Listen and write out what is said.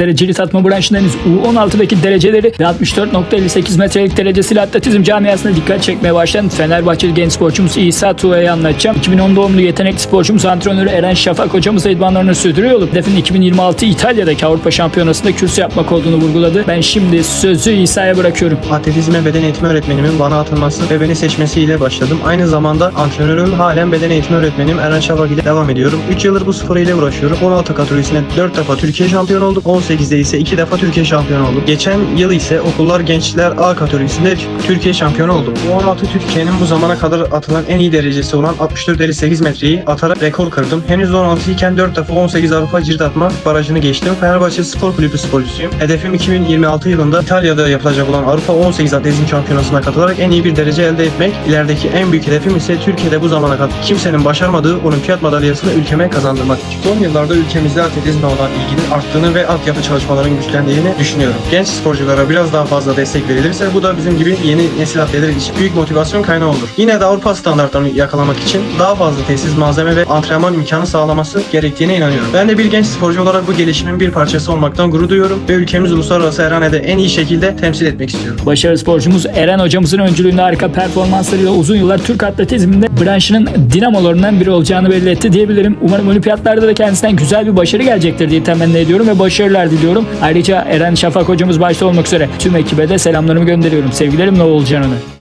Dereceli satma branşında henüz U16'daki dereceleri ve 64.58 metrelik derecesiyle atletizm camiasına dikkat çekmeye başlayan Fenerbahçeli genç sporcumuz İsa Tuğa'yı anlatacağım. 2010 doğumlu yetenekli sporcumuz antrenörü Eren Şafak hocamız idmanlarını sürdürüyor hedefin 2026 İtalya'daki Avrupa Şampiyonası'nda kürsü yapmak olduğunu vurguladı. Ben şimdi sözü İsa'ya bırakıyorum. Atletizme beden eğitimi öğretmenimin bana atılması ve beni seçmesiyle başladım. Aynı zamanda antrenörüm halen beden eğitimi öğretmenim Eren Şavak ile devam ediyorum. 3 yıldır bu spor ile uğraşıyorum. 16 kategorisinde 4 defa Türkiye şampiyonu olduk. 18'de ise 2 defa Türkiye şampiyonu olduk. Geçen yıl ise okullar gençler A kategorisinde Türkiye şampiyonu oldum. Bu 16 Türkiye'nin bu zamana kadar atılan en iyi derecesi olan 64.58 metreyi atarak rekor kırdım. Henüz 16 iken 4 defa 18 Avrupa cirit atma barajını geçtim. Fenerbahçe Spor Kulübü sporcusuyum. Hedefim 2026 yılında İtalya'da yapılacak olan Avrupa 18 Atletizm Şampiyonası'na katılarak en iyi bir derece elde etmek. İlerideki en büyük hedefim ise Türkiye'de bu zamana kadar kimsenin başarmadığı olimpiyat madalyasını ülkeme kazandırmak. Son yıllarda ülkemizde atletizmle olan ilginin arttığını ve altyapı çalışmaların güçlendiğini düşünüyorum. Genç sporculara biraz daha fazla destek verilirse bu da bizim gibi yeni nesil atletler için büyük motivasyon kaynağı olur. Yine de Avrupa standartlarını yakalamak için daha fazla tesis malzeme ve antrenman imkanı sağlaması gerektiğine inanıyorum. Ben de bir genç sporcu olarak bu gelişimin bir parçası olmaktan gurur duyuyorum ve ülkemiz uluslararası arenada en iyi şekilde temsil etmek istiyorum. Başarılı sporcumuz Eren hocamızın öncülüğünde harika performanslarıyla uzun yıllar Türk atletizminde branşının dinamolarından biri olacağını belli etti diyebilirim. Umarım olimpiyatlarda da kendisinden güzel bir başarı gelecektir diye temenni ediyorum ve başarılar diliyorum. Ayrıca Eren Şafak hocamız başta olmak üzere tüm ekibe de selamlarımı gönderiyorum. Sevgilerimle Oğul Canan'ı.